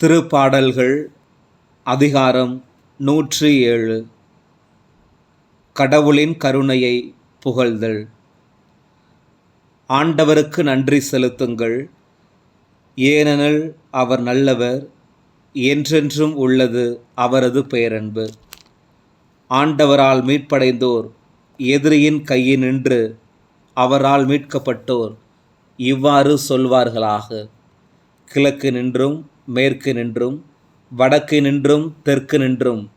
திருப்பாடல்கள் அதிகாரம் நூற்றி ஏழு கடவுளின் கருணையை புகழ்தல். ஆண்டவருக்கு நன்றி செலுத்துங்கள். ஏனெனில் அவர் நல்லவர் என்றென்றும் உள்ளது அவரது பேரன்பு. ஆண்டவரால் மீட்படைந்தோர் எதிரியின் கையினின்று அவரால் மீட்கப்பட்டோர் இவ்வாறு சொல்வார்களாக. கிழக்கு நின்றும் மேற்கு நின்றும் வடக்கு நின்றும் தெற்கு நின்றும்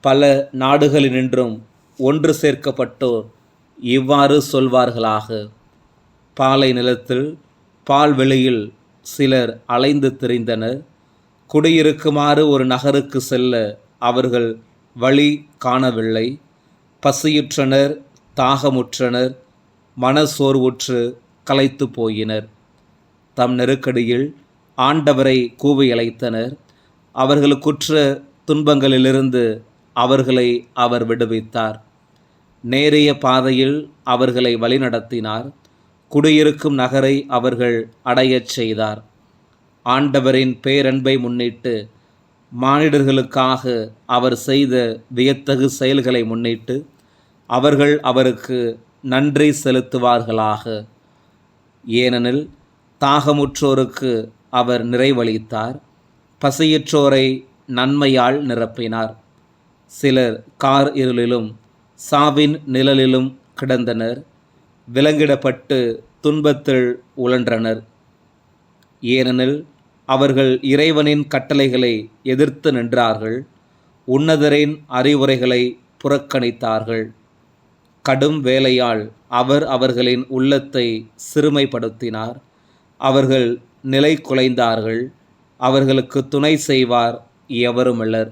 பல நாடுகளினின்றும் ஒன்று சேர்க்கப்பட்டோர் இவ்வாறு சொல்வார்களாக. பாலை நிலத்தில் பால்வெளியில் சிலர் அலைந்து திரிந்தனர். குடியிருக்குமாறு ஒரு நகருக்கு செல்ல அவர்கள் வழி காணவில்லை. பசியுற்றனர் தாகமுற்றனர் மனசோர்வுற்று களைத்து போயினர். தம் நெருக்கடியில் ஆண்டவரை கூவி அழைத்தனர். அவர்களுக்குற்ற துன்பங்களிலிருந்து அவர்களை அவர் விடுவித்தார். நேரிய பாதையில் அவர்களை வழிநடத்தினார். குடியிருக்கும் நகரை அவர்கள் அடையச் செய்தார். ஆண்டவரின் பேரன்பை முன்னிட்டு மானிடர்களுக்காக அவர் செய்த வியத்தகு செயல்களை முன்னிட்டு அவர்கள் அவருக்கு நன்றி செலுத்துவார்களாக. ஏனெனில் தாகமுற்றோருக்கு அவர் நிறைவளித்தார். பசியற்றோரை நன்மையால் நிரப்பினார். சிலர் கார் இருளிலும் சாவின் நிழலிலும் கிடந்தனர். விலங்கிடப்பட்டு துன்பத்தில் உழன்றனர். ஏனெனில் அவர்கள் இறைவனின் கட்டளைகளை எதிர்த்து நின்றார்கள். உன்னதரின் அறிவுரைகளை புறக்கணித்தார்கள். கடும் வேலையால் அவர் அவர்களின் உள்ளத்தை சிறுமைப்படுத்தினார். அவர்கள் நிலை குலைந்தார்கள். அவர்களுக்கு துணை செய்வார் எவருமில்லர்.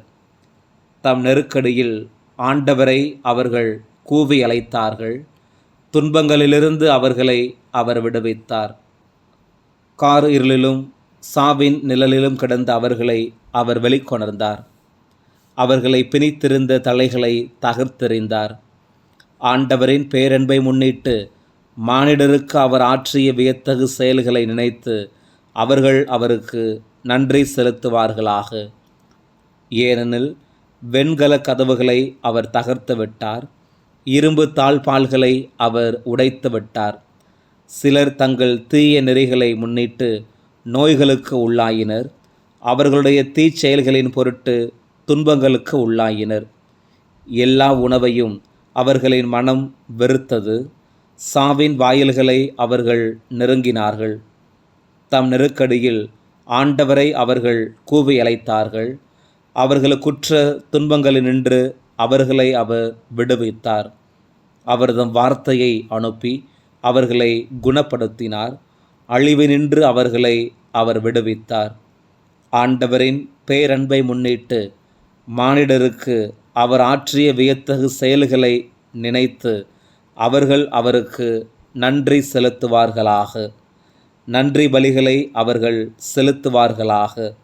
தம் நெருக்கடியில் ஆண்டவரை அவர்கள் கூவி அழைத்தார்கள். துன்பங்களிலிருந்து அவர்களை அவர் விடுவித்தார். கார் இருளிலும் சாவின் நிழலிலும் கிடந்த அவர்களை அவர் வெளிக்கொணர்ந்தார். அவர்களை பிணித்திருந்த தலைகளை தகர்த்தெறிந்தார். ஆண்டவரின் பேரன்பை முன்னிட்டு மானிடருக்கு அவர் ஆற்றிய வியத்தகு செயல்களை நினைத்து அவர்கள் அவருக்கு நன்றி செலுத்துவார்களாக. ஏனெனில் வெண்கல கதவுகளை அவர் தகர்த்து விட்டார். இரும்பு தாழ்பால்களை அவர் உடைத்து விட்டார். சிலர் தங்கள் தீய நெறிகளை முன்னிட்டு நோய்களுக்கு உள்ளாயினர். அவர்களுடைய தீச்செயல்களின் பொருட்டு துன்பங்களுக்கு உள்ளாயினர். எல்லா உணவையும் அவர்களின் மனம் வெறுத்தது. சாவின் வாயில்களை அவர்கள் நெருங்கினார்கள். தம் நெருக்கடியில் ஆண்டவரை அவர்கள் கூவி அழைத்தார்கள். அவர்களுக்குற்ற துன்பங்களினின்று அவர்களை அவர் விடுவித்தார். அவர்தம் வார்த்தையை அனுப்பி அவர்களை குணப்படுத்தினார். அழிவினின்று அவர்களை அவர் விடுவித்தார். ஆண்டவரின் பேரன்பை முன்னிட்டு மானிடருக்கு அவர் ஆற்றிய வியத்தகு செயல்களை நினைத்து அவர்கள் அவருக்கு நன்றி செலுத்துவார்களாக. நன்றி பலிகளை அவர்கள் செலுத்துவார்களாக.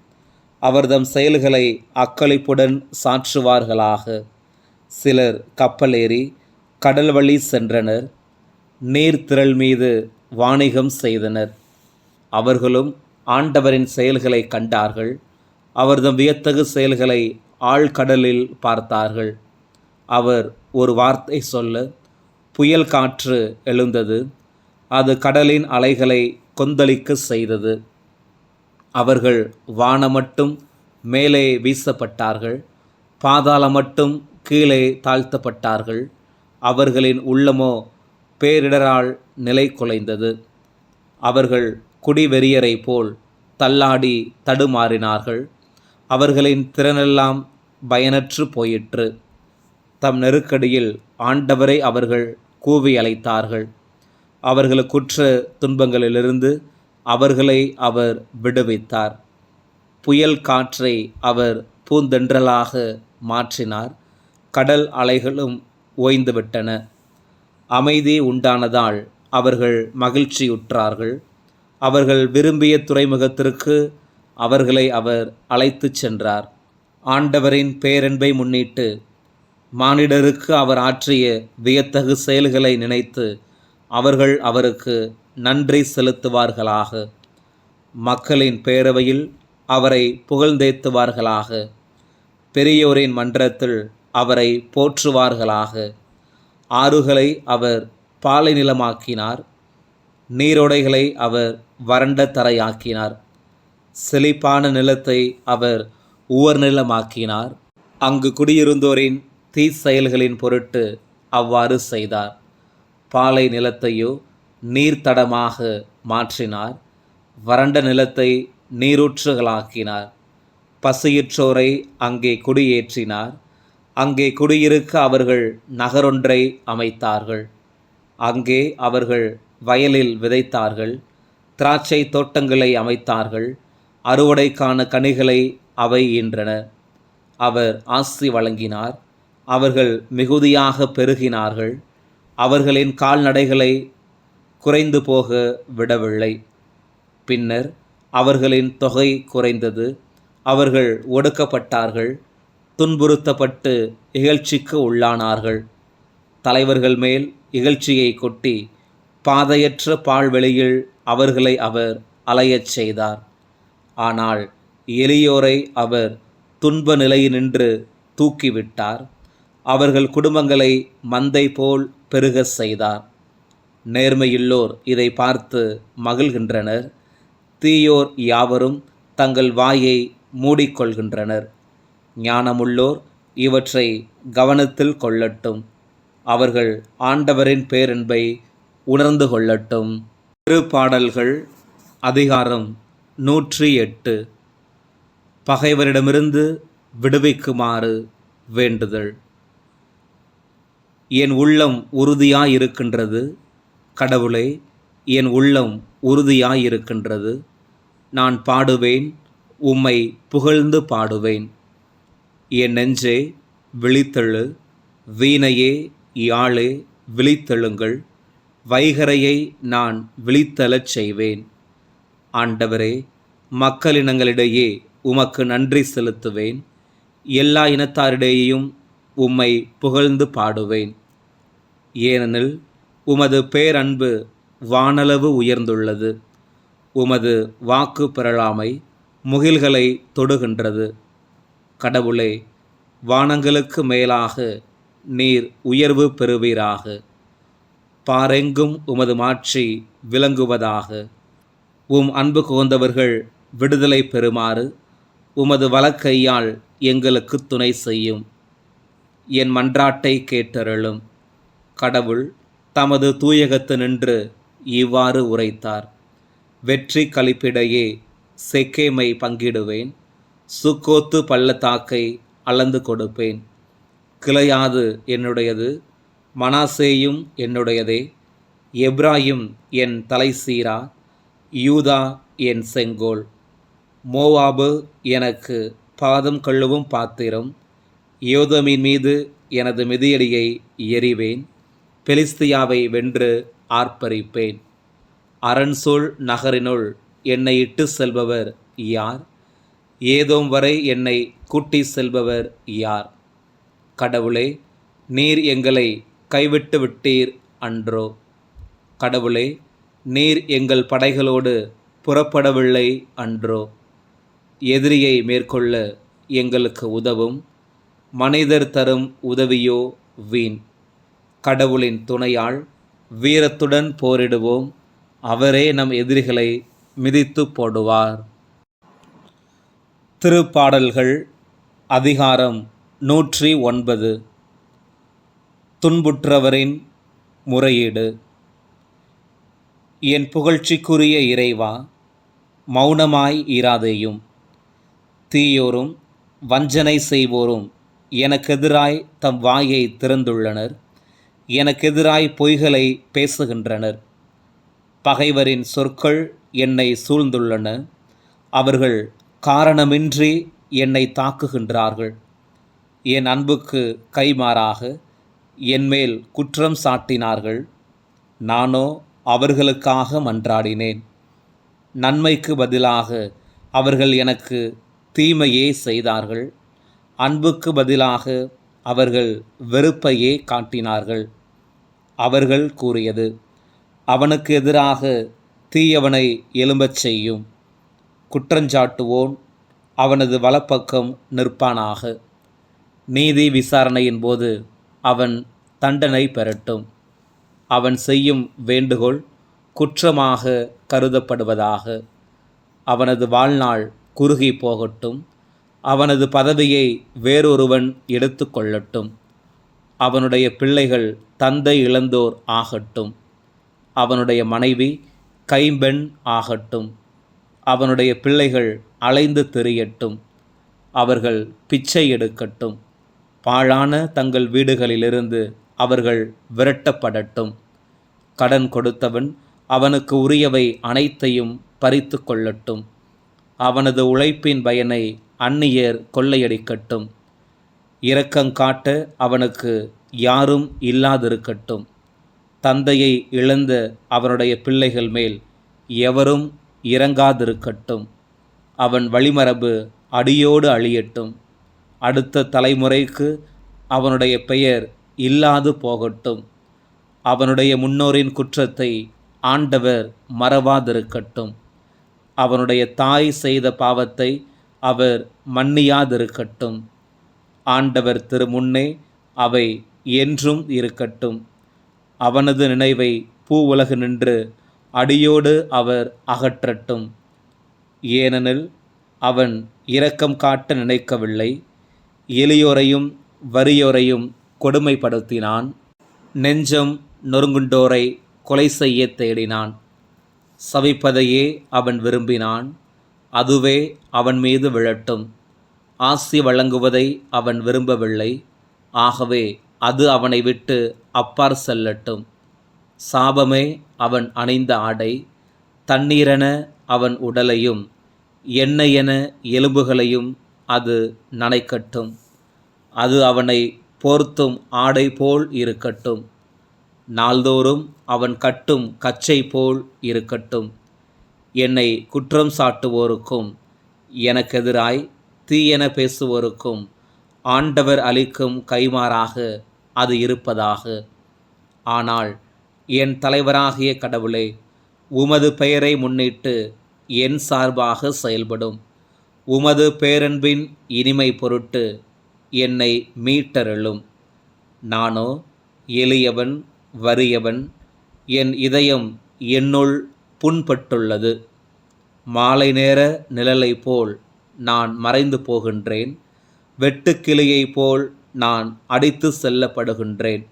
அவர்தம் செயல்களை அக்களிப்புடன் சாற்றுவார்களாக. சிலர் கப்பலேறி கடல் வழி சென்றனர். நீர்த்திரள் மீது வாணிகம் செய்தனர். அவர்களும் ஆண்டவரின் செயல்களை கண்டார்கள். அவர்தம் வியத்தகு செயல்களை ஆழ்கடலில் பார்த்தார்கள். அவர் ஒரு வார்த்தை சொல்ல புயல் காற்று எழுந்தது. அது கடலின் அலைகளை கொந்தளிக்க செய்தது. அவர்கள் வானமட்டும் மேலே வீசப்பட்டார்கள். பாதாளமட்டும் கீழே தாழ்த்தப்பட்டார்கள். அவர்களின் உள்ளமோ பேரிடரால் நிலை குலைந்தது. அவர்கள் குடிவெறியரை போல் தள்ளாடி தடுமாறினார்கள். அவர்களின் திறனெல்லாம் பயனற்று போயிற்று. தம் நெருக்கடியில் ஆண்டவரை அவர்கள் கூவி அழைத்தார்கள். அவர்களுக்குற்ற துன்பங்களிலிருந்து அவர்களை அவர் விடுவித்தார். புயல் காற்றை அவர் பூந்தென்றலாக மாற்றினார். கடல் அலைகளும் ஓய்ந்துவிட்டன. அமைதி உண்டானதால் அவர்கள் மகிழ்ச்சியுற்றார்கள். அவர்கள் விரும்பிய துறைமுகத்திற்கு அவர்களை அவர் அழைத்துச் சென்றார். ஆண்டவரின் பேரன்பை முன்னிட்டு மானிடருக்கு அவர் ஆற்றிய வியத்தகு செயல்களை நினைத்து அவர்கள் அவருக்கு நன்றி செலுத்துவார்களாக. மக்களின் பேரவையில் அவரை புகழ்ந்தேத்துவார்களாக. பெரியோரின் மன்றத்தில் அவரை போற்றுவார்களாக. ஆறுகளை அவர் பாலை நிலமாக்கினார். நீரோடைகளை அவர் வறண்ட தரையாக்கினார். செழிப்பான நிலத்தை அவர் உவர் நிலமாக்கினார். அங்கு குடியிருந்தோரின் தீ செயல்களின் பொருட்டு அவ்வாறு செய்தார். பாலை நிலத்தையோ நீர்த்தடமாக மாற்றினார். வறண்ட நிலத்தை நீரூற்றுகளாக்கினார். பசியுற்றோரை அங்கே குடியேற்றினார். அங்கே குடியிருக்க அவர்கள் நகரொன்றை அமைத்தார்கள். அங்கே அவர்கள் வயலில் விதைத்தார்கள். திராட்சை தோட்டங்களை அமைத்தார்கள். அறுவடைக்கான கனிகளை அவை ஈன்றன. அவர் ஆசி வழங்கினார். அவர்கள் மிகுதியாக பெருகினார்கள். அவர்களின் கால்நடைகளை குறைந்து போக விடவில்லை. பின்னர் அவர்களின் தொகை குறைந்தது. அவர்கள் ஒடுக்கப்பட்டார்கள். துன்புறுத்தப்பட்டு இகழ்ச்சிக்கு உள்ளானார்கள். தலைவர்கள் மேல் இகழ்ச்சியை கொட்டி பாதையற்ற பால்வெளியில் அவர்களை அவர் அலையச் செய்தார். ஆனால் எளியோரை அவர் துன்ப நிலையினின்று தூக்கிவிட்டார். அவர்கள் குடும்பங்களை மந்தை போல் பெருக செய்தார். நேர்மையுள்ளோர் இதை பார்த்து மகிழ்கின்றனர். தீயோர் யாவரும் தங்கள் வாயை மூடிக்கொள்கின்றனர். ஞானமுள்ளோர் இவற்றை கவனத்தில் கொள்ளட்டும். அவர்கள் ஆண்டவரின் பேரன்பை உணர்ந்து கொள்ளட்டும். திருப்பாடல்கள் அதிகாரம் நூற்றி எட்டு பகைவரிடமிருந்து விடுவிக்குமாறு வேண்டுதல். என் உள்ளம் உறுதியாயிருக்கின்றது. கடவுளே என் உள்ளம் உறுதியாயிருக்கின்றது. நான் பாடுவேன் உம்மை புகழ்ந்து பாடுவேன். என் நெஞ்சே விழித்தெழு. வீணையே யாழே விழித்தெழுங்கள். வைகரையை நான் விழித்தெழச் செய்வேன். ஆண்டவரே மக்களினங்களிடையே உமக்கு நன்றி செலுத்துவேன். எல்லா இனத்தாரிடையேயும் உம்மை புகழ்ந்து பாடுவேன். ஏனெனில் உமது பேரன்பு வானளவு உயர்ந்துள்ளது. உமது வாக்கு பெறலாமை முகில்களை தொடுகின்றது. கடவுளே வானங்களுக்கு மேலாக நீர் உயர்வு பெறுவீராக. பாரெங்கும் உமது மாட்சி விளங்குவதாக. உம் அன்பு குகந்தவர்கள் விடுதலை பெறுமாறு உமது வலக்கையால் எங்களுக்கு துணை செய்யும். என் மன்றாட்டை கேட்டருளும். கடவுள் தமது தூயகத்து நின்று இவ்வாறு உரைத்தார். வெற்றி கழிப்பிடையே செக்கேமை பங்கிடுவேன். சுக்கோத்து பள்ளத்தாக்கை அளந்து கொடுப்பேன். கிளையாது என்னுடையது மனாசேயும் என்னுடையதே. எப்ராயும் என் தலைசீரா யூதா என் செங்கோல். மோவாபு எனக்கு பாதம் கழுவும் பாத்திரம். யோதமின் மீது எனது மிதியடியை எறிவேன் பெலிஸ்தியாவை வென்று ஆர்ப்பரிப்பேன். அரண்சோல் நகரினுள் என்னை இட்டு செல்பவர் யார்? ஏதோம் வரை என்னை கூட்டி செல்பவர் யார்? கடவுளே நீர் எங்களை கைவிட்டு விட்டீர் அன்றோ? கடவுளே நீர் எங்கள் படைகளோடு புறப்படவில்லை அன்றோ? எதிரியை மேற்கொள்ள எங்களுக்கு உதவும் மனிதர் தரும் உதவியோ வீண். கடவுளின் துணையால் வீரத்துடன் போரிடுவோம். அவரே நம் எதிரிகளை மிதித்து போடுவார். திருப்பாடல்கள் அதிகாரம் நூற்றி ஒன்பது. துன்புற்றவரின் முறையீடு. என் புகழ்ச்சிக்குரிய இறைவா மௌனமாய் இராதேயும். தீயோரும் வஞ்சனை செய்வோரும் எனக்கெதிராய் தம் வாயை திறந்துள்ளனர். எனக்கெதிராய் பொய்களை பேசுகின்றனர். பகைவரின் சொற்கள் என்னை சூழ்ந்துள்ளன. அவர்கள் காரணமின்றி என்னை தாக்குகின்றார்கள். என் அன்புக்கு கைமாறாக என்மேல் குற்றம் சாட்டினார்கள். நானோ அவர்களுக்காக மன்றாடினேன். நன்மைக்கு பதிலாக அவர்கள் எனக்கு தீமையே செய்தார்கள். அன்புக்கு பதிலாக அவர்கள் வெறுப்பையே காட்டினார்கள். அவர்கள் கூறியது அவனுக்கு எதிராக தீயவனை எழும்பச் செய்யும். குற்றஞ்சாட்டுவோன் அவனது வலப்பக்கம் நிற்பானாக. நீதி விசாரணையின் போது அவன் தண்டனை பெறட்டும். அவன் செய்யும் வேண்டுகோள் குற்றமாக கருதப்படுவதாக. அவனது வாழ்நாள் குறுகி போகட்டும். அவனது பதவியை வேறொருவன் எடுத்து கொள்ளட்டும். அவனுடைய பிள்ளைகள் தந்தை இழந்தோர் ஆகட்டும். அவனுடைய மனைவி கைம்பெண் ஆகட்டும். அவனுடைய பிள்ளைகள் அலைந்து திரியட்டும். அவர்கள் பிச்சை எடுக்கட்டும். பாழான தங்கள் வீடுகளிலிருந்து அவர்கள் விரட்டப்படட்டும். கடன் கொடுத்தவன் அவனுக்கு உரியவை அனைத்தையும் பறித்து கொள்ளட்டும். அவனது உழைப்பின் பயனை அந்நியர் கொள்ளையடிக்கட்டும். இரக்கங்காட்ட அவனுக்கு யாரும் இல்லாதிருக்கட்டும். தந்தையை இழந்த அவனுடைய பிள்ளைகள் மேல் எவரும் இறங்காதிருக்கட்டும். அவன் வழிமரபு அடியோடு அழியட்டும். அடுத்த தலைமுறைக்கு அவனுடைய பெயர் இல்லாது போகட்டும். அவனுடைய முன்னோரின் குற்றத்தை ஆண்டவர் மறவாதிருக்கட்டும். அவனுடைய தாய் செய்த பாவத்தை அவர் மன்னியாதிருக்கட்டும். ஆண்டவர் திருமுன்னே அவை என்றும் இருக்கட்டும். அவனது நினைவை பூவுலகு நின்று அடியோடு அவர் அகற்றட்டும். ஏனெனில் அவன் இரக்கம் காட்ட நினைக்கவில்லை. எளியோரையும் வறியோரையும் கொடுமைப்படுத்தினான். நெஞ்சம் நொறுங்குண்டோரை கொலை செய்ய தேடினான். சவிப்பதையே அவன் விரும்பினான். அதுவே அவன் மீது விழட்டும். ஆசி வழங்குவதை அவன் விரும்பவில்லை. ஆகவே அது அவனை விட்டு அப்பார் செல்லட்டும். சாபமே அவன் அணிந்த ஆடை. தண்ணீரென அவன் உடலையும் எண்ணெயென எலும்புகளையும் அது நனைக்கட்டும். அது அவனை போர்த்தும் ஆடை போல் இருக்கட்டும். நாள்தோறும் அவன் கட்டும் கச்சை போல் இருக்கட்டும். என்னை குற்றம் சாட்டுவோருக்கும் எனக்கெதிராய் தீயென பேசுவோருக்கும் ஆண்டவர் அளிக்கும் கைமாறாக அது இருப்பதாக. ஆனால் என் தலைவராகிய கடவுளே உமது பெயரை முன்னிட்டு என் சார்பாக செயல்படும். உமது பேரன்பின் இனிமை பொருட்டு என்னை மீட்டருளும். நானோ எளியவன் வறியவன் என் இதயம் என்னுள் புண்பட்டுள்ளது. மாலை நேர நிழலை போல் நான் மறைந்து போகின்றேன். வெட்டுக்கிளியை போல் நான் அடித்து செல்லப்படுகின்றேன்.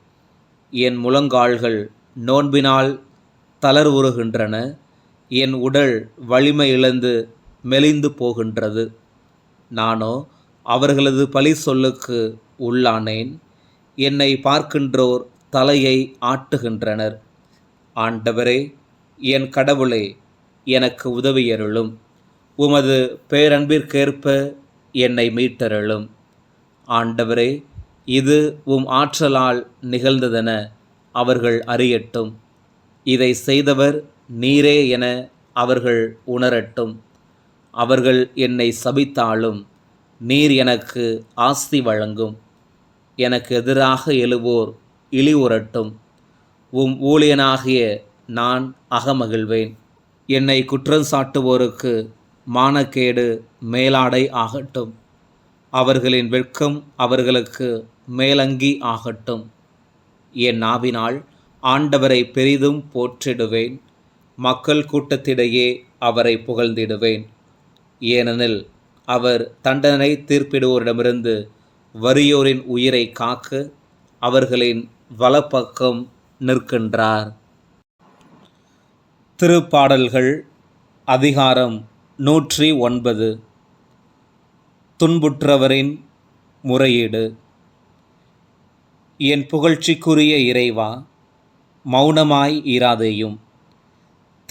என் முழங்கால்கள் நோன்பினால் தளர்வுறுகின்றன. என் உடல் வலிமை இழந்து மெலிந்து போகின்றது. நானோ அவர்களது பழி சொல்லுக்கு உள்ளானேன். என்னை பார்க்கின்றோர் தலையை ஆட்டுகின்றனர். ஆண்டவரே என் கடவுளே எனக்கு உதவியருளும். உமது பேரன்பிற்கேற்ப என்னை மீட்டருளும். ஆண்டவரே இது உம் ஆற்றலால் நிகழ்ந்ததென அவர்கள் அறியட்டும். இதை செய்தவர் நீரே என அவர்கள் உணரட்டும். அவர்கள் என்னை சபித்தாலும் நீர் எனக்கு ஆஸ்தி வழங்கும். எனக்கு எதிராக எழுவோர் இழிவுறட்டும். உம் ஊழியனாகிய நான் அகமகிழ்வேன். என்னை குற்றம் சாட்டுவோருக்கு மானக்கேடு மேலாடை ஆகட்டும். அவர்களின் வெட்கம் அவர்களுக்கு மேலங்கி ஆகட்டும். என் நாவினால் ஆண்டவரை பெரிதும் போற்றிடுவேன். மக்கள் கூட்டத்திடையே அவரை புகழ்ந்திடுவேன். ஏனெனில் அவர் தண்டனை தீர்ப்பிடுவோரிடமிருந்து வறியோரின் உயிரை காக்க அவர்களின் வலப்பக்கம் நிற்கின்றார். திருப்பாடல்கள் அதிகாரம் நூற்றி ஒன்பது. துன்புற்றவரின் முறையீடு. என் புகழ்ச்சிக்குரிய இறைவா மௌனமாய் இராதேயும்.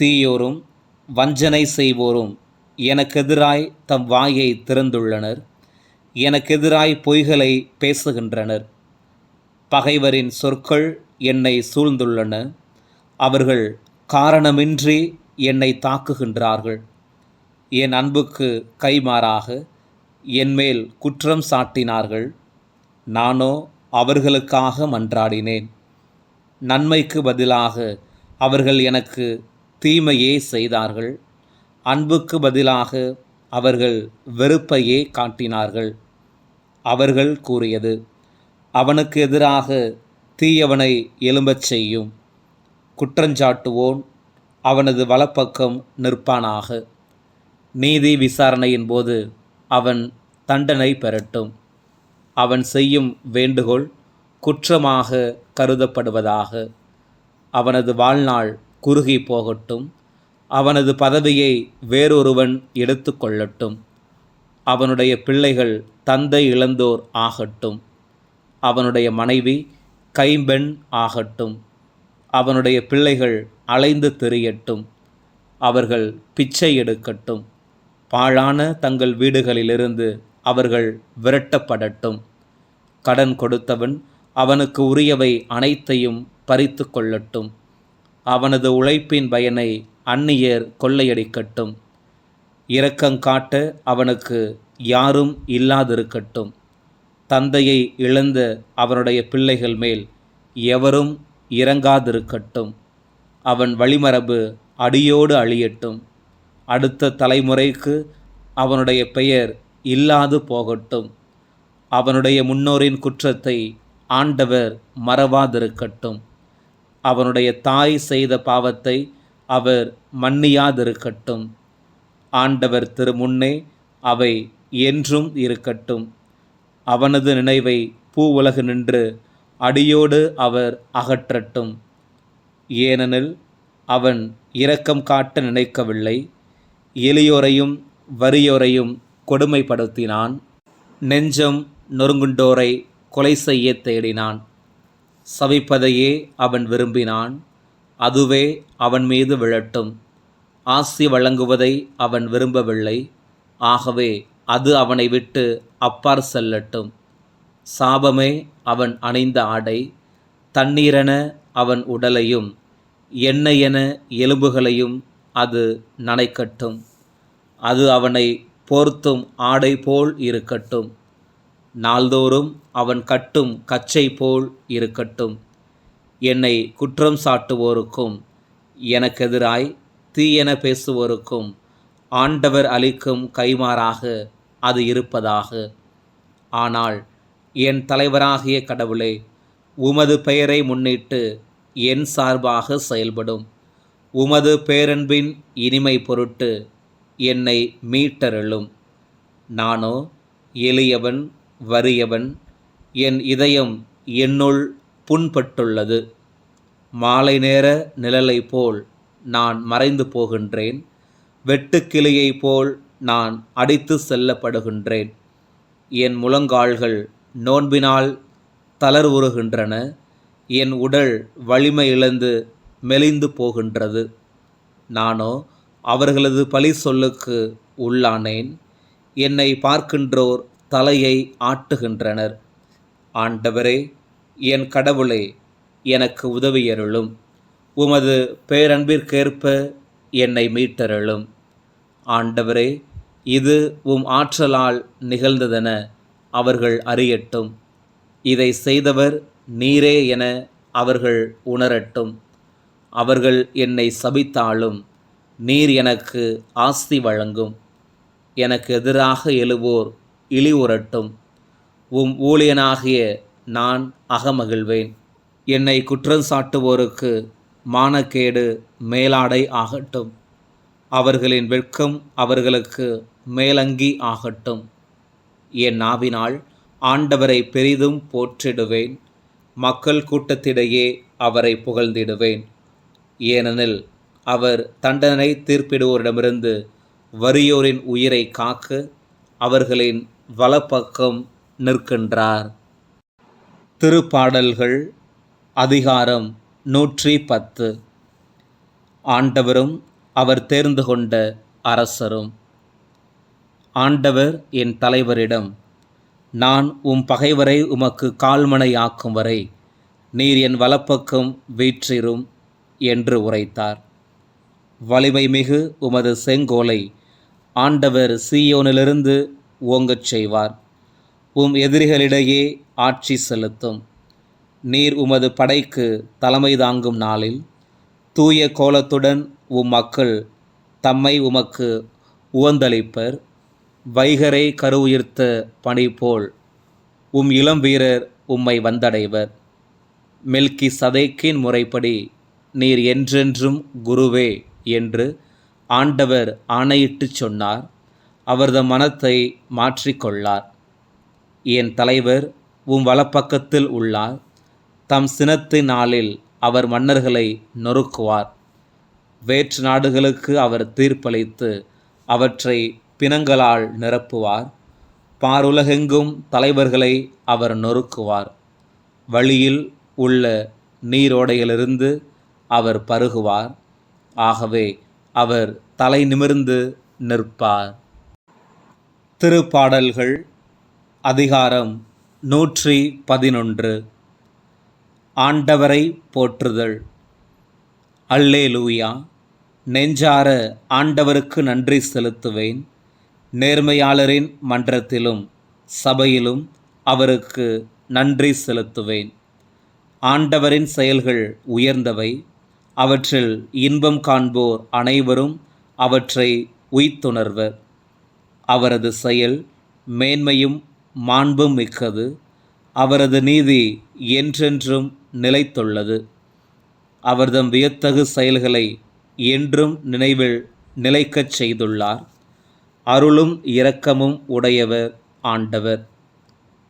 தீயோரும் வஞ்சனை செய்வோரும் எனக்கெதிராய் தம் வாயை திறந்துள்ளனர். எனக்கெதிராய் பொய்களை பேசுகின்றனர். பகைவரின் சொற்கள் என்னை சூழ்ந்துள்ளன. அவர்கள் காரணமின்றி என்னை தாக்குகின்றார்கள். என் அன்புக்கு கைமாறாக என்மேல் குற்றம் சாட்டினார்கள். நானோ அவர்களுக்காக மன்றாடினேன். நன்மைக்கு பதிலாக அவர்கள் எனக்கு தீமையே செய்தார்கள். அன்புக்கு பதிலாக அவர்கள் வெறுப்பையே காட்டினார்கள். அவர்கள் கூறியது அவனுக்கு எதிராக தீயவனை எழும்பச் செய்யும். குற்றஞ்சாட்டுவோன் அவனது வலப்பக்கம் நிற்பானாக. நீதி விசாரணையின் போது அவன் தண்டனை பெறட்டும். அவன் செய்யும் வேண்டுகோள் குற்றமாக கருதப்படுவதாக. அவனது வாழ்நாள் குறுகி போகட்டும். அவனது பதவியை வேறொருவன் எடுத்து கொள்ளட்டும். அவனுடைய பிள்ளைகள் தந்தை இழந்தோர் ஆகட்டும். அவனுடைய மனைவி கைம்பெண் ஆகட்டும். அவனுடைய பிள்ளைகள் அலைந்து திரியட்டும். அவர்கள் பிச்சை எடுக்கட்டும். பாழான தங்கள் வீடுகளிலிருந்து அவர்கள் விரட்டப்படட்டும். கடன் கொடுத்தவன் அவனுக்கு உரியவை அனைத்தையும் பறித்து கொள்ளட்டும். அவனது உழைப்பின் பயனை அந்நியர் கொள்ளையடிக்கட்டும். இரக்கங்காட்ட அவனுக்கு யாரும் இல்லாதிருக்கட்டும். தந்தையை இழந்த அவனுடைய பிள்ளைகள் மேல் எவரும் இறங்காதிருக்கட்டும். அவன் வழிமரபு அடியோடு அழியட்டும். அடுத்த தலைமுறைக்கு அவனுடைய பெயர் இல்லாது போகட்டும். அவனுடைய முன்னோரின் குற்றத்தை ஆண்டவர் மறவாதிருக்கட்டும். அவனுடைய தாய் செய்த பாவத்தை அவர் மன்னியாதிருக்கட்டும். ஆண்டவர் திருமுன்னே அவை என்றும் இருக்கட்டும். அவனது நினைவை பூவுலகு நின்று அடியோடு அவர் அகற்றட்டும். ஏனெனில் அவன் இரக்கம் காட்ட நினைக்கவில்லை. எளியோரையும் வறியோரையும் கொடுமைப்படுத்தினான். நெஞ்சம் நொறுங்குண்டோரை கொலை செய்ய தேடினான். சவிப்பதையே அவன் விரும்பினான். அதுவே அவன் மீது விழட்டும். ஆசி வழங்குவதை அவன் விரும்பவில்லை. ஆகவே அது அவனை விட்டு அப்பார் செல்லட்டும். சாபமே அவன் அணிந்த ஆடை தண்ணீரென அவன் உடலையும் எண்ணெயென எலும்புகளையும் அது நனைக்கட்டும். அது அவனை போர்த்தும் ஆடை போல் இருக்கட்டும். நாள்தோறும் அவன் கட்டும் கச்சை போல் இருக்கட்டும். என்னை குற்றம் சாட்டுவோருக்கும் எனக்கெதிராய் தீயென பேசுவோருக்கும் ஆண்டவர் அளிக்கும் கைமாறாக அது இருப்பதாக. ஆனால் என் தலைவராகிய கடவுளே உமது பெயரை முன்னிட்டு என் சார்பாக செயல்படும். உமது பேரன்பின் இனிமை பொருட்டு என்னை மீட்டருளும். நானோ எளியவன் வறியவன் என் இதயம் என்னுள் புண்பட்டுள்ளது. மாலை நேர நிழலை போல் நான் மறைந்து போகின்றேன். வெட்டுக்கிளியைப் போல் நான் அடித்து செல்லப்படுகின்றேன். என் முழங்கால்கள் நோன்பினால் தளர்வுறுகின்றன. என் உடல் வலிமை இழந்து மெலிந்து போகின்றது. நானோ அவர்களது பழி சொல்லுக்கு உள்ளானேன். என்னை பார்க்கின்றோர் தலையை ஆட்டுகின்றனர். ஆண்டவரே என் கடவுளே எனக்கு உதவியருளும். உமது பேரன்பிற்கேற்ப என்னை மீட்டருளும். ஆண்டவரே இது உம் ஆற்றலால் நிகழ்ந்ததென அவர்கள் அறியட்டும். இதை செய்தவர் நீரே என அவர்கள் உணரட்டும். அவர்கள் என்னை சபித்தாலும் நீர் எனக்கு ஆஸ்தி வழங்கும். எனக்கு எதிராக எழுவோர் இழிவுறட்டும் உம் ஊழியனாகிய நான் அகமகிழ்வேன். என்னை குற்றம் சாட்டுவோருக்கு மானக்கேடு மேலாடை ஆகட்டும். அவர்களின் வெட்கம் அவர்களுக்கு மேலங்கி ஆகட்டும். என் நாவினால் ஆண்டவரை பெரிதும் போற்றிடுவேன். மக்கள் கூட்டத்திடையே அவரை புகழ்ந்திடுவேன். ஏனெனில் அவர் தண்டனை தீர்ப்பிடுவோரிடமிருந்து வறியோரின் உயிரை காக்க அவர்களின் வலப்பக்கம் நிற்கின்றார். திருப்பாடல்கள் அதிகாரம் நூற்றி பத்து. ஆண்டவரும் அவர் தேர்ந்து கொண்ட அரசரும். ஆண்டவர் என் தலைவரிடம் நான் உம் பகைவரை உமக்கு கால்மனை ஆக்கும் வரை நீர் என் வலப்பக்கம் வீற்றிரும் என்று உரைத்தார். வலிமை மிகு உமது செங்கோலை ஆண்டவர் சீயோனிலிருந்து ஓங்கச் செய்வார். உம் எதிரிகளிடையே ஆட்சி செலுத்தும். நீர் உமது படைக்கு தலைமை தாங்கும் நாளில் தூய கோலத்துடன் உம் மக்கள் தம்மை உமக்கு உவந்தளிப்பர். வைகரை கருவுயிர்த்த பணி போல் உம் இளம் வீரர் உம்மை வந்தடைவர். மெல்கி சதைக்கின் முறைப்படி நீர் என்றென்றும் குருவே என்று ஆண்டவர் ஆணையிட்டுச் சொன்னார். அவரது மனத்தை மாற்றிக்கொள்ளார் என் தலைவர் உம் வலப்பக்கத்தில் உள்ளார். தம் சினத்தின் நாளில் அவர் மன்னர்களை நொறுக்குவார். வேற்று நாடுகளுக்கு அவர் தீர்ப்பளித்து அவற்றை பிணங்களால் நிரப்புவார். பாருலகெங்கும் தலைவர்களை அவர் நொறுக்குவார். வழியில் உள்ள நீரோடையிலிருந்து அவர் பருகுவார். ஆகவே அவர் தலை நிமிர்ந்து நிற்பார். திருப்பாடல்கள் அதிகாரம் நூற்றி பதினொன்று ஆண்டவரை போற்றுதல். அல்லேலூயா. நெஞ்சார ஆண்டவருக்கு நன்றி செலுத்துவேன். நேர்மையாளரின் மன்றத்திலும் சபையிலும் அவருக்கு நன்றி செலுத்துவேன். ஆண்டவரின் செயல்கள் உயர்ந்தவை. அவற்றில் இன்பம் காண்போர் அனைவரும் அவற்றை உய்த்துணர்வர். அவரது செயல் மேன்மையும் மாண்பும் மிக்கது. அவரது நீதி என்றென்றும் நிலைத்துள்ளது. அவர்தம் வியத்தகு செயல்களை என்றும் நினைவில் நிலைக்கச் செய்துள்ளார். அருளும் இரக்கமும் உடையவர் ஆண்டவர்.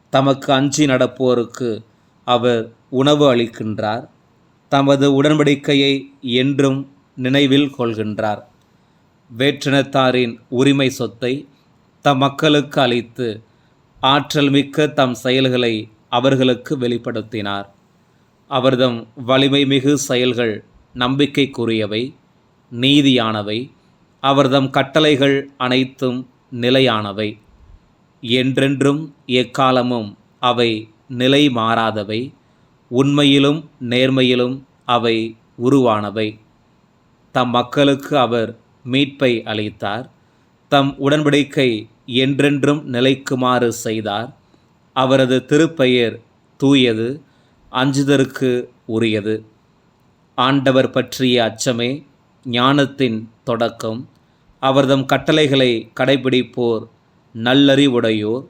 தமக்கு அஞ்சி நடப்போருக்கு அவர் உணவு அளிக்கின்றார். தமது உடன்படிக்கையை என்றும் நினைவில் கொள்கின்றார். வேற்றினத்தாரின் உரிமை சொத்தை தம் மக்களுக்கு அளித்து ஆற்றல் மிக்க தம் செயல்களை அவர்களுக்கு வெளிப்படுத்தினார். அவர்தம் வலிமை மிகு செயல்கள் நம்பிக்கைக்குரியவை நீதியானவை அவர்தம் கட்டளைகள் அனைத்தும் நிலையானவை. என்றென்றும் எக்காலமும் அவை நிலை மாறாதவை. உண்மையிலும் நேர்மையிலும் அவை உருவானவை. தம் மக்களுக்கு அவர் மீட்பை அளித்தார். தம் உடன்படிக்கை என்றென்றும் நிலைக்குமாறு செய்தார். அவரது திருப்பெயர் தூயது அஞ்சுதற்கு உரியது. ஆண்டவர் பற்றிய அச்சமே ஞானத்தின் தொடக்கம். அவர்தம் கட்டளைகளை கடைபிடிப்போர் நல்லறிவுடையோர்.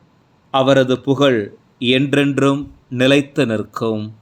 அவரது புகழ் என்றென்றும் நிலைத்து நிற்கும்.